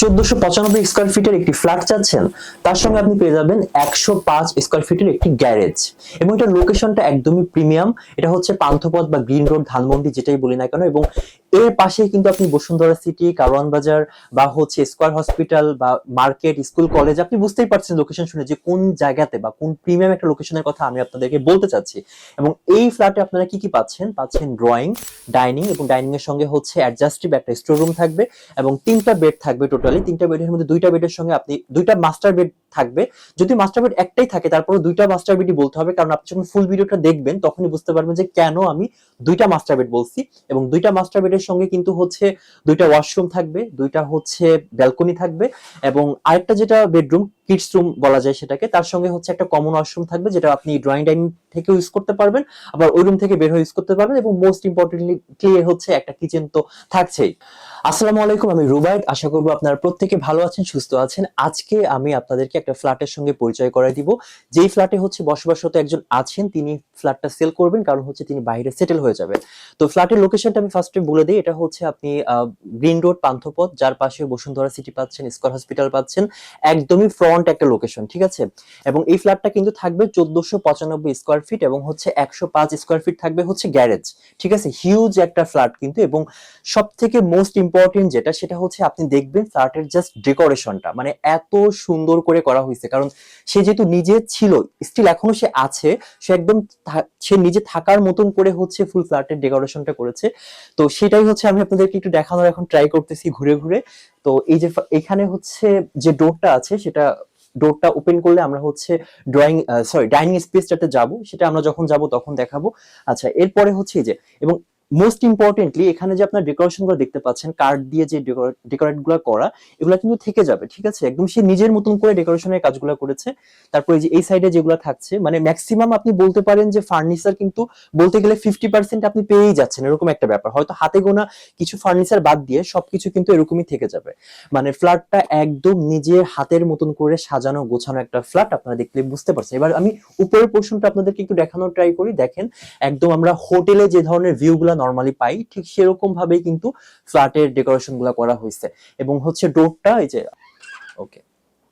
চোদ্দশো পঁচানব্বই স্কোয়ার ফিটের একটি ফ্ল্যাট চাচ্ছেন, তার সঙ্গে আপনি পেয়ে যাবেন একশো পাঁচ স্কোয়ার ফিটের একটি গ্যারেজ এবং এটা লোকেশনটা একদমই প্রিমিয়াম এটা হচ্ছে পান্থপথ বা গ্রিন রোড ধানমন্ডি যেটাই বলি না কেন, এবং এর পাশেই কিন্তু আপনি বসুন্ধরা সিটি, কারওয়ান বাজার বা হচ্ছে স্কয়ার হসপিটাল বা মার্কেট, স্কুল, কলেজ, আপনি বুঝতেই পারছেন লোকেশন শুনে যে কোন জায়গাতে বা কোন প্রিমিয়াম একটা লোকেশনের কথা আমি আপনাদেরকে বলতে চাচ্ছি। এবং এই ফ্ল্যাটে আপনারা কি কি পাচ্ছেন? পাচ্ছেন ড্রয়িং ডাইনিং এবং ডাইনিং এর সঙ্গে হচ্ছে অ্যাডজাস্টিভ একটা স্টোর রুম থাকবে এবং তিনটা বেড থাকবে টোটালি তিনটা বেডের মধ্যে দুইটা বেডের সঙ্গে আপনি, দুইটা মাস্টার বেড থাকবে। যদি মাস্টার বেড একটাই থাকে তারপরে দুইটা মাস্টার বেডই বলতে হবে। কারণ আপনি যখন ফুল ভিডিওটা দেখবেন, তখনই বুঝতে পারবেন যে কেন আমি দুইটা মাস্টার বেড বলছি এবং দুইটা মাস্টার বেডের সঙ্গে কিন্তু হচ্ছে দুইটা ওয়াশরুম থাকবে দুইটা হচ্ছে ব্যালকনি থাকবে এবং আরেকটা যেটা বেডরুম কিডস রুম বলা যায় সেটাকে। তার সঙ্গে হচ্ছে একটা কমন ওয়াশরুম থাকবে, যেটা আপনি ড্রয়িং ডাইনিং থেকে ইউজ করতে পারবেন, আবার ওই রুম থেকে বের হয়ে ইউজ করতে পারবেন এবং মোস্ট ইম্পর্টেন্টলি ক্লিয়ার হচ্ছে একটা কিচেন তো থাকছেই। আসসালামু আলাইকুম, আমি রুবাইট আশা করব আপনারা প্রত্যেকে ভালো আছেন, সুস্থ আছেন। আজকে আমি আপনাদেরকে একটা ফ্ল্যাটের সঙ্গে পরিচয় করাই দিব। যেই ফ্ল্যাটে হচ্ছে বসবাসরত একজন আছেন, তিনি ফ্ল্যাটটা সেল করবেন, কারণ হচ্ছে তিনি বাইরে সেটেল হয়ে যাবেন তো ফ্ল্যাটের লোকেশনটা আমি ফার্স্টে বলে দিই, এটা হচ্ছে আপনি গ্রিন রোড পান্থপথ যার পাশে বসুন্ধরা সিটি পাচ্ছেন স্কয়ার হসপিটাল পাচ্ছেন। একদমই ফ্রন্ট একটা লোকেশন ঠিক আছে? এবং এই ফ্ল্যাটটা কিন্তু থাকবে চোদ্দশো পঁচানব্বই স্কোয়ার ফিট এবং হচ্ছে একশো পাঁচ স্কোয়ার ফিট থাকবে হচ্ছে গ্যারেজ ঠিক আছে? হিউজ একটা ফ্ল্যাট কিন্তু এবং সব থেকে মোস্ট ইম্পর্টেন্ট যেটা, সেটা হচ্ছে আপনি দেখবেন ফ্ল্যাটের জাস্ট ডেকোরেশনটা মানে এত সুন্দর করে করা হয়েছে। কারণ সে যেহেতু নিজে ছিল স্টিল এখনও সে আছে, সে একদম সে নিজে থাকার মতন করে হচ্ছে ফুল ফ্ল্যাটের ডেকোরেশনটা করেছে। তো সেটাই হচ্ছে আমি আপনাদেরকে একটু দেখানোর এখন ট্রাই করতেছি ঘুরে ঘুরে। তো এই যে এখানে হচ্ছে যে ডোরটা আছে, সেটা ডোরটা ওপেন করলে আমরা হচ্ছে ড্রয়িং সরি ডাইনিং স্পেসটাতে যাব, সেটা আমরা যখন যাব তখন দেখাবো। আচ্ছা এরপরে হচ্ছে যে, এবং মোস্ট ইম্পর্টেন্টলি এখানে যে আপনার ডেকোরেশনগুলো দেখতে পাচ্ছেন কার্ড দিয়ে যে ডেকোরেটগুলো করা, এগুলো কিন্তু থেকে যাবে, ঠিক আছে? একদম সে নিজের মতন করে ডেকোরেশনের কাজগুলো করেছে। তারপরে যে এই সাইডে যেগুলো থাকছে মানে ম্যাক্সিমাম আপনি বলতে পারেন যে ফার্নিচার কিন্তু বলতে গেলে ফিফটি পার্সেন্ট আপনি পেয়েই যাচ্ছেন, এরকম একটা ব্যাপার। হয়তো হাতে গোনা কিছু ফার্নিচার বাদ দিয়ে সবকিছু কিন্তু এরকমই থেকে যাবে। মানে ফ্ল্যাটটা একদম নিজের হাতের মতন করে সাজানো, গোছানো একটা ফ্ল্যাট আপনারা দেখলে বুঝতে পারছেন। এবার আমি উপরের পোর্শনটা আপনাদেরকে একটু দেখানোর ট্রাই করি। দেখেন, একদম আমরা হোটেলে যে ধরনের ভিউ গুলা নর্মালি পাই, ঠিক সেরকম ভাবেই কিন্তু ফ্ল্যাটের ডেকোরেশনগুলা করা হয়েছে। এবং হচ্ছে ডোরটা এই যে ওকে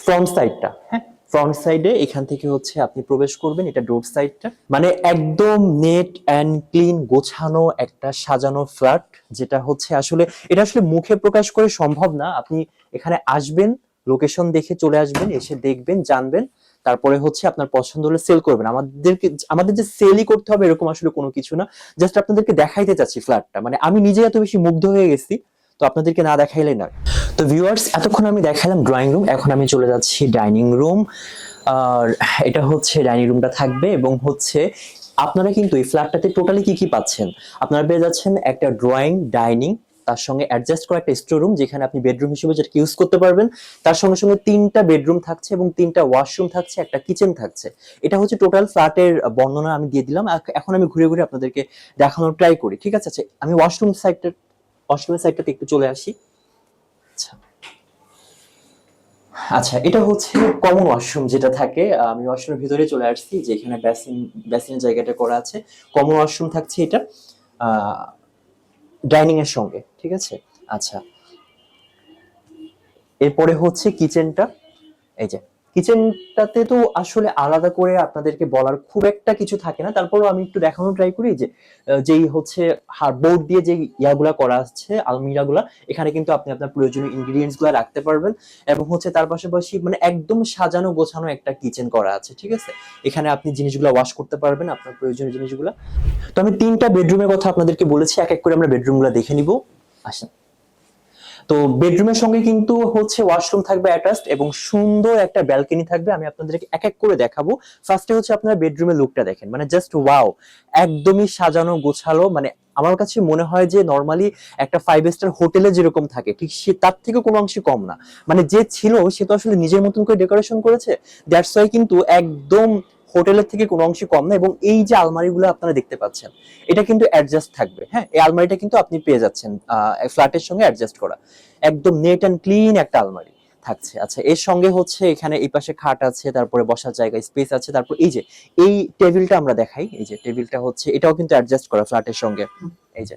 ফ্রন্ট সাইডটা হ্যাঁ? ফ্রন্ট সাইডে এখান থেকে হচ্ছে আপনি প্রবেশ করবেন, এটা ডোর সাইডটা মানে একদম নেট অ্যান্ড ক্লিন গোছানো একটা সাজানো ফ্ল্যাট, যেটা হচ্ছে আসলে, এটা আসলে মুখে প্রকাশ করে সম্ভব না। আপনি এখানে আসবেন লোকেশন দেখে চলে আসবেন, এসে দেখবেন, জানবেন। তারপরে হচ্ছে আপনার পছন্দ হলে সেল করবেন। আমাদেরকে, আমাদের যে সেলই করতে হবে এরকম আসলে কোনো কিছু না। জাস্ট আপনাদেরকে দেখাইতে চাচ্ছি ফ্ল্যাটটা মানে আমি নিজে এত বেশি মুগ্ধ হয়ে গেছি, তো আপনাদেরকে না দেখাইলে না তো ভিউয়ার্স এতক্ষণ আমি দেখালাম ড্রয়িং রুম এখন আমি চলে যাচ্ছি ডাইনিং রুম আর এটা হচ্ছে ডাইনিং রুমটা থাকবে এবং হচ্ছে আপনারা কিন্তু এই ফ্ল্যাটটাতে টোটালি কি কি পাচ্ছেন? আপনারা পেয়ে যাচ্ছেন একটা ড্রয়িং ডাইনিং তার সঙ্গে অ্যাডজাস্ট করা একটা স্টোর রুম যেখানে আপনি বেডরুম হিসেবে যেটা ইউজ করতে পারবেন। তার সঙ্গে সঙ্গে তিনটা বেডরুম থাকছে এবং তিনটা ওয়াশরুম থাকছে, একটা কিচেন থাকছে। এটা হচ্ছে টোটাল ফ্ল্যাটের বর্ণনা আমি দিয়ে দিলাম। এখন আমি ঘুরে ঘুরে আপনাদেরকে দেখানোর ট্রাই করি। ঠিক আছে? আচ্ছা আমি ওয়াশরুম সাইডটা ওয়াশরুমের সাইডটাতে একটু চলে আসি। আচ্ছা। আচ্ছা এটা হচ্ছে কমন ওয়াশরুম যেটা থাকে। আমি ওয়াশরুমের ভিতরে চলে আসছি যে এখানে বেসিন বেসিনের জায়গাটা করা আছে। কমন ওয়াশরুম থাকছে এটা। ডাইনিং এর সঙ্গে ঠিক আছে? আচ্ছা। এরপরে হচ্ছে কিচেনটা এই যে। কিচেনটাতে তো আসলে আলাদা করে আপনাদেরকে বলার খুব একটা কিছু থাকে না। তারপরও আমি একটু দেখানো ট্রাই করি যে যেই হচ্ছে বোর্ড দিয়ে যে ইয়াগুলা করা আছে, আলমিরাগুলা, এখানে কিন্তু আপনি আপনার প্রয়োজনীয় ইনগ্রিডিয়েন্টসগুলা রাখতে পারবেন এবং হচ্ছে তার পাশাপাশি মানে একদম সাজানো গোছানো একটা কিচেন করা আছে, ঠিক আছে? এখানে আপনি জিনিসগুলো ওয়াশ করতে পারবেন আপনার প্রয়োজনীয় জিনিসগুলো। তো আমি তিনটা বেডরুমের কথা আপনাদেরকে বলেছি, এক এক করে আমরা বেডরুমগুলো দেখে নিব। আসেন। তো বেডরুমের সঙ্গে কিন্তু হচ্ছে ওয়াশরুম থাকবে অ্যাটাচড এবং সুন্দর একটা ব্যালকনি থাকবে, আমি আপনাদেরকে এক এক করে দেখাবো। ফার্স্টে হচ্ছে আপনারা বেডরুমের লুকটা দেখেন মানে জাস্ট ওয়াও একদমই সাজানো গোছালো মানে আমার কাছে মনে হয় যে নর্মালি একটা ফাইভ স্টার হোটেলে যেরকম থাকে, ঠিক সে, তার থেকে কোনো অংশে কম না। মানে যে ছিল, সে তো আসলে নিজের মতন করে ডেকোরেশন করেছে। দ্যাটস ওয়াই কিন্তু একদম হোটেলের থেকে কোনো অংশে কম না এবং এই যে আলমারিগুলো আপনারা দেখতে পাচ্ছেন, এটা কিন্তু অ্যাডজাস্ট থাকবে। হ্যাঁ এই আলমারিটা কিন্তু আপনি পেয়ে যাচ্ছেন ফ্ল্যাটের সঙ্গে অ্যাডজাস্ট করা। একদম নেট অ্যান্ড ক্লিন একটা আলমারি থাকছে। আচ্ছা এর সঙ্গে হচ্ছে এখানে এই পাশে খাট আছে, তারপরে বসার জায়গা স্পেস আছে, তারপর এই যে, এই টেবিলটা আমরা দেখাই। এই যে টেবিলটা হচ্ছে, এটাও কিন্তু অ্যাডজাস্ট করা ফ্ল্যাটের সঙ্গে। এই যে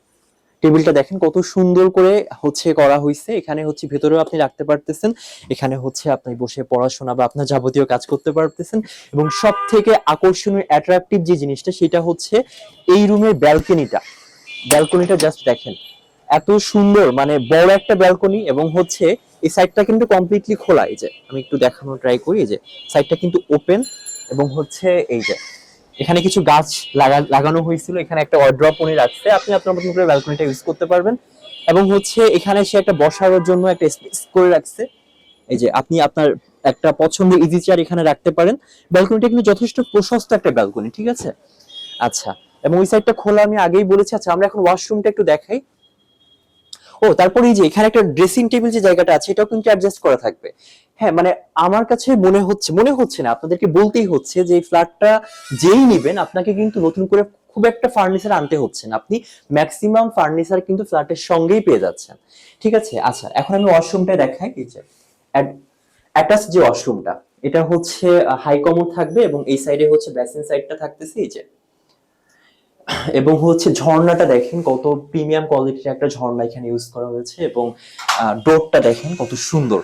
টেবিলটা দেখেন কত সুন্দর করে হচ্ছে করা হয়েছে এখানে হচ্ছে ভেতরেও আপনি রাখতে পারতেছেন, এখানে হচ্ছে আপনি বসে পড়াশোনা বা আপনার যাবতীয় কাজ করতে পারতেছেন এবং সব থেকে আকর্ষণীয় অ্যাট্রাকটিভ যে জিনিসটা সেটা হচ্ছে এই রুমের ব্যালকনিটা ব্যালকনিটা জাস্ট দেখেন, এত সুন্দর মানে বড় একটা ব্যালকনি এবং হচ্ছে এই সাইডটা কিন্তু কমপ্লিটলি খোলা। এই যে, আমি একটু দেখানোর ট্রাই করি যে সাইডটা কিন্তু ওপেন এবং হচ্ছে এই যে এখানে কিছু গাছ লাগা- লাগানো হয়েছিল। এখানে একটা ওয়ার্ড্রপ উনি রাখছে। আপনি আপনার মতন করে ব্যালকনিটা ইউজ করতে পারবেন। এবং হচ্ছে এখানে সে একটা বসার জন্য একটা স্পেস করে রাখছে। এই যে আপনি আপনার একটা পছন্দের ইজি চেয়ার এখানে রাখতে পারেন। ব্যালকনিটা কিন্তু যথেষ্ট প্রশস্ত একটা ব্যালকনি ঠিক আছে? আচ্ছা এবং ওই সাইডটা খোলা আমি আগেই বলেছি। আচ্ছা আমরা এখন ওয়াশরুমটা একটু দেখাই। ও, তারপরে এই যে এখানে একটা ড্রেসিং টেবিল যে জায়গাটা আছে, এটাও কিন্তু অ্যাডজাস্ট করা থাকবে। হ্যাঁ মানে আমার কাছে মনে হচ্ছে মনে হচ্ছে না, আপনাদেরকে বলতেই হচ্ছে যে এই ফ্ল্যাটটা যেই নেবেন, আপনাকে কিন্তু নতুন করে খুব একটা ফার্নিচার আনতে হচ্ছে না। আপনি ম্যাক্সিমাম ফার্নিচার কিন্তু ফ্ল্যাটের সঙ্গেই পেয়ে যাচ্ছেন। ঠিক আছে? আচ্ছা এখন আমি ওয়াশরুমটা দেখাই, এই যে অ্যাটাচ যে ওয়াশরুমটা এটা হচ্ছে হাই কমোড থাকবে এবং এই সাইডে হচ্ছে বেসিন সাইডটা থাকতেছে, এই যে এবং হচ্ছে ঝর্ণাটা দেখেন কত প্রিমিয়াম কোয়ালিটির একটা ঝর্ণা এখানে ইউজ করা হয়েছে এবং ডোরটা দেখেন কত সুন্দর।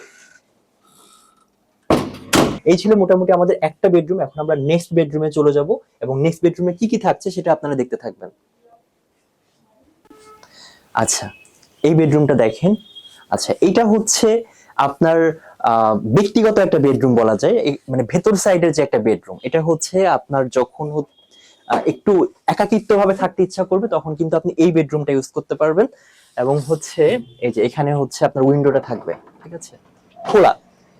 এই ছিল মোটামুটি আমাদের একটা বেডরুম এখন আমরা নেক্সট বেডরুমে চলে যাব এবং নেক্সট বেডরুমে কি কি থাকছে সেটা আপনারা দেখতে থাকবেন। আচ্ছা এই বেডরুমটা দেখেন। আচ্ছা এটা হচ্ছে আপনার ব্যক্তিগত একটা বেডরুম বলা যায়। মানে ভেতর সাইডের যে একটা বেডরুম এটা হচ্ছে আপনার যখন হচ্ছে একটু একাকিত্ব ভাবে থাকতে ইচ্ছা করবে, তখন কিন্তু আপনি এই বেডরুমটা ইউজ করতে পারবেন। এবং হচ্ছে, এই যে এখানে হচ্ছে আপনার উইন্ডোটা থাকবে, ঠিক আছে? খোলা।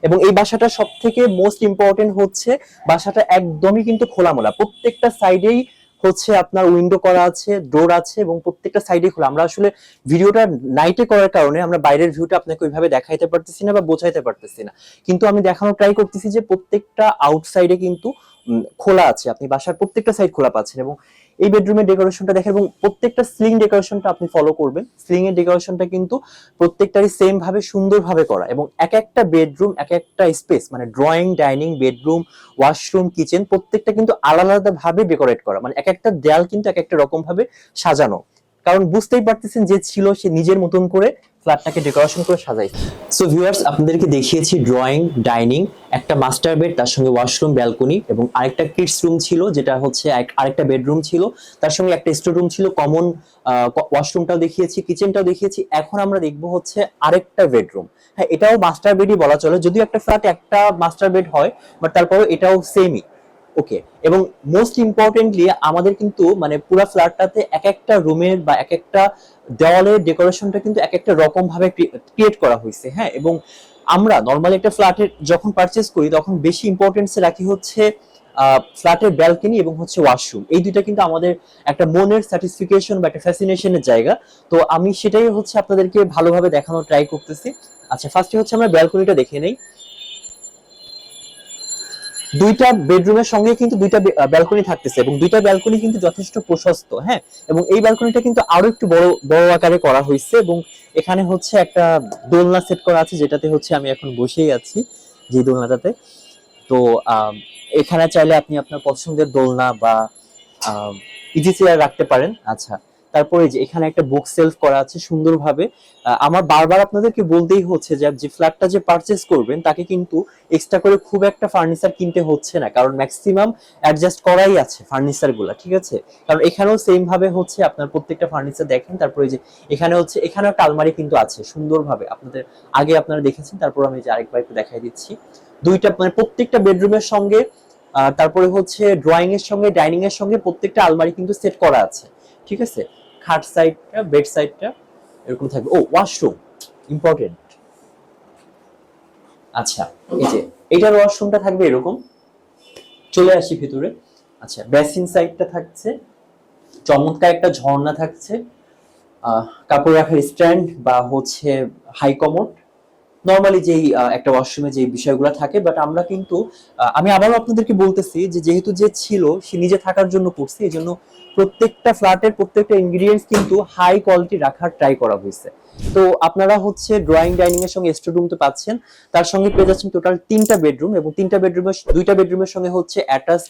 এবং এই বাসাটা সব থেকে মোস্ট ইম্পর্টেন্ট হচ্ছে, বাসাটা একদমই কিন্তু খোলামোলা। প্রত্যেকটা সাইডেই হচ্ছে আপনার উইন্ডো করা আছে ডোর আছে, এবং প্রত্যেকটা সাইডে খোলা। আমরা আসলে ভিডিওটা নাইটে করার কারণে আমরা বাইরের ভিউটা আপনাকে ওইভাবে দেখাইতে পারতেছি না বা বোঝাইতে পারতেছি না। কিন্তু আমি দেখানোর ট্রাই করতেছি যে প্রত্যেকটা আউটসাইডে কিন্তু খোলা আছে। আপনি বাসার প্রত্যেকটা সাইড খোলা পাচ্ছেন এবং এই বেডরুমের ডেকোরেশনটা দেখেন এবং প্রত্যেকটা স্লিং ডেকোরেশনটা আপনি ফলো করবেন। স্লিং এর ডেকোরেশনটা কিন্তু প্রত্যেকটারই সেম ভাবে সুন্দরভাবে করা এবং এক একটা বেডরুম এক একটা স্পেস মানে drawing dining bedroom washroom kitchen প্রত্যেকটা কিন্তু আলাদা আলাদা ভাবে ডেকোরেট করা। মানে এক একটা দেয়াল কিন্তু এক একটা রকম ভাবে সাজানো। কারণ বুঝতেই পারতেছেন যে ছিল সে নিজের মতন করে ফ্ল্যাটটাকে ডেকোরেশন করে সাজাই সো ভিউয়ার্স আপনাদেরকে দেখিয়েছি ড্রয়িং ডাইনিং একটা মাস্টার বেড তার সঙ্গে ওয়াশরুম ব্যালকনি এবং আরেকটা কিডস রুম ছিল, যেটা হচ্ছে আরেকটা বেডরুম ছিল। তার সঙ্গে একটা স্টোর রুম ছিল কমন ওয়াশরুমটাও দেখিয়েছি কিচেনটাও দেখিয়েছি। এখন আমরা দেখব হচ্ছে আরেকটা বেডরুম হ্যাঁ এটাও মাস্টার বেডই বলা চলে, যদিও একটা ফ্ল্যাট একটা মাস্টার বেড হয় বাট তারপরেও এটাও সেমই ওকে এবং মোস্ট ইম্পর্টেন্টলি আমাদের কিন্তু মানে পুরো ফ্ল্যাটটাতে এক একটা রুমের বা এক একটা দেওয়ালের ডেকোরেশনটা কিন্তু এক একটা রকম ভাবে ক্রিয়েট করা হয়েছে হ্যাঁ? এবং আমরা নর্মালি একটা ফ্ল্যাটের যখন পারচেস করি, তখন বেশি ইম্পর্টেন্স রাখি হচ্ছে ফ্ল্যাটের ব্যালকনি এবং হচ্ছে ওয়াশরুম এই দুইটা কিন্তু আমাদের একটা মনের স্যাটিসফিকেশন বা একটা ফ্যাসিনেশনের জায়গা। তো আমি সেটাই হচ্ছে আপনাদেরকে ভালোভাবে দেখানোর ট্রাই করতেছি। আচ্ছা ফার্স্টে হচ্ছে আমরা ব্যালকনিটা দেখে নেই। দুইটা বেডরুমের সঙ্গে কিন্তু দুইটা ব্যালকনি থাকতেছে এবং দুইটা ব্যালকনি কিন্তু যথেষ্ট প্রশস্ত হ্যাঁ? এবং এই ব্যালকনিটা কিন্তু আরও একটু বড় বড় আকারে করা হয়েছে এবং এখানে হচ্ছে একটা দোলনা সেট করা আছে যেটাতে হচ্ছে আমি এখন বসেই আছি, যে দোলনাটাতে। তো এখানে চাইলে আপনি আপনার পছন্দের দোলনা বা ইজি চেয়ার রাখতে পারেন। আচ্ছা তারপরে যে এখানে একটা বুক সেলফ করা আছে সুন্দরভাবে। আমার বারবার আপনাদেরকে বলতেই হচ্ছে যে যে ফ্ল্যাটটা যে পারচেস করবেন, তাকে কিন্তু এক্সট্রা করে খুব একটা ফার্নিচার কিনতে হচ্ছে না, কারণ ম্যাক্সিমাম অ্যাডজাস্ট করাই আছে ফার্নিচারগুলা, ঠিক আছে? কারণ এখানেও সেম ভাবে হচ্ছে, আপনার প্রত্যেকটা ফার্নিচার দেখেন, তারপরে যে এখানে হচ্ছে, এখানেও একটা আলমারি কিন্তু আছে সুন্দরভাবে। আপনাদের আগে আপনারা দেখেছেন, তারপর আমি যে আরেকবার একটু দেখাই দিচ্ছি। দুইটা মানে প্রত্যেকটা বেডরুমের সঙ্গে তারপরে হচ্ছে ড্রয়িং এর সঙ্গে ডাইনিং এর সঙ্গে প্রত্যেকটা আলমারি কিন্তু সেট করা আছে। ঠিক আছে? খাট সাইডটা বেড সাইডটা এরকম থাকবে। ও ওয়াশরুম ইম্পর্টেন্ট আচ্ছা এই যে, এটার ওয়াশরুমটা থাকবে এরকম। চলে আসি ভিতরে। আচ্ছা বেসিন সাইডটা থাকছে। চমৎকার একটা ঝর্ণা থাকছে। কাপড় রাখার স্ট্যান্ড বা হচ্ছে হাই কমোড নর্মালি যেই একটা ওয়াশরুমে যে বিষয়গুলো থাকে বাট আমরা কিন্তু আমি আবারও আপনাদেরকে বলতেছি যে যেহেতু যে ছিল, সে নিজে থাকার জন্য করছে এই জন্য প্রত্যেকটা ফ্ল্যাটের প্রত্যেকটা ইনগ্রিডিয়েন্টস কিন্তু হাই কোয়ালিটি রাখার ট্রাই করা হয়েছে। তো আপনারা হচ্ছে ড্রয়িং ডাইনিং এর সঙ্গে স্টোর রুম তো পাচ্ছেন। তার সঙ্গে পেয়ে যাচ্ছেন টোটাল তিনটা বেডরুম এবং তিনটা বেডরুমের দুইটা বেডরুমের সঙ্গে হচ্ছে অ্যাটাচ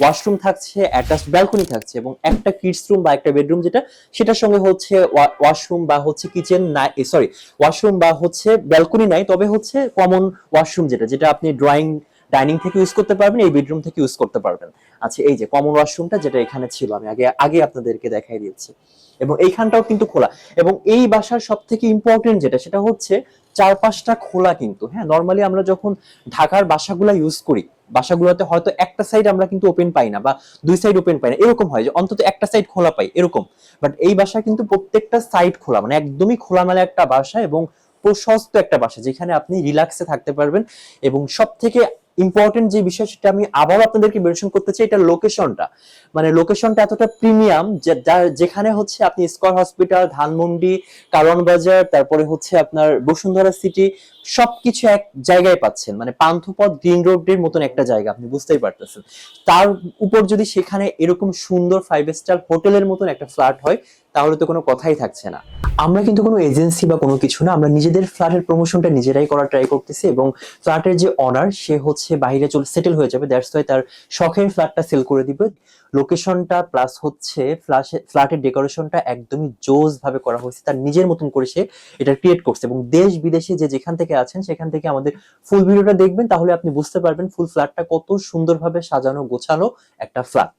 ওয়াশরুম থাকছে অ্যাটাচ ব্যালকনি থাকছে এবং একটা কিডস রুম বা একটা বেডরুম যেটা, সেটার সঙ্গে হচ্ছে ওয়াশরুম বা হচ্ছে কিচেন নাই সরি ওয়াশরুম বা হচ্ছে ব্যালকনি নাই, তবে হচ্ছে কমন ওয়াশরুম যেটা যেটা আপনি ড্রয়িং ডাইনিং থেকে ইউজ করতে পারবেন, এই বেডরুম থেকে ইউজ করতে পারবেন। আচ্ছা এই যে কমন ওয়াশরুমটা যেটা এখানে ছিল, আমি আগে আগে আপনাদেরকে দেখাই দিয়েছি। এবং এইখানটাও কিন্তু খোলা। এবং এই বাসার সব থেকে ইম্পর্টেন্ট যেটা, সেটা হচ্ছে চারপাশটা খোলা কিন্তু হ্যাঁ? নর্মালি আমরা যখন ঢাকার বাসাগুলা ইউজ করি, বাসাগুলোতে হয়তো একটা সাইড আমরা কিন্তু ওপেন পাই না বা দুই সাইড ওপেন পাই না। এরকম হয় যে অন্তত একটা সাইড খোলা পাই, এরকম। বাট এই বাসা কিন্তু প্রত্যেকটা সাইড খোলা মানে একদমই খোলামেলা একটা বাসা এবং প্রশস্ত একটা বাসা, যেখানে আপনি রিল্যাক্সে থাকতে পারবেন এবং সব থেকে ইম্পর্টেন্ট যে বিষয়, সেটা আমি আবারও আপনাদেরকে মেনশন করতে চাই, এটা লোকেশনটা মানে লোকেশনটা এতটা প্রিমিয়াম যেখানে হচ্ছে আপনি স্কয়ার হসপিটাল ধানমন্ডি কারণ বাজার তারপরে হচ্ছে আপনার বসুন্ধরা সিটি সবকিছু এক জায়গায় পাচ্ছেন। মানে পান্থপথ গ্রিন রোডের মতন একটা জায়গা, আপনি বুঝতেই পারতেছেন। তার উপর যদি সেখানে এরকম সুন্দর ফাইভ স্টার হোটেলের মতন একটা ফ্ল্যাট হয় তাহলে তো কোনো কথাই থাকছে না। আমরা কিন্তু কোনো এজেন্সি বা কোনো কিছু না, আমরা নিজেদের ফ্ল্যাটের প্রমোশনটা নিজেরাই করার ট্রাই করতেছি এবং ফ্ল্যাটের যে অনার সে হচ্ছে বাইরে চলে সেটেল হয়ে যাবে। দ্যাটস ওয়াই তার শখের ফ্ল্যাটটা সেল করে দিবে। লোকেশনটা প্লাস হচ্ছে ফ্ল্যাটের ডেকোরেশনটা একদমই জোস ভাবে করা হয়েছে। তার নিজের মতন করে সে এটা ক্রিয়েট করছে এবং দেশ বিদেশে যে যেখান থেকে আছেন, সেখান থেকে আমাদের ফুল ভিডিওটা দেখবেন, তাহলে আপনি বুঝতে পারবেন ফুল ফ্ল্যাটটা কত সুন্দরভাবে সাজানো, গোছানো একটা ফ্ল্যাট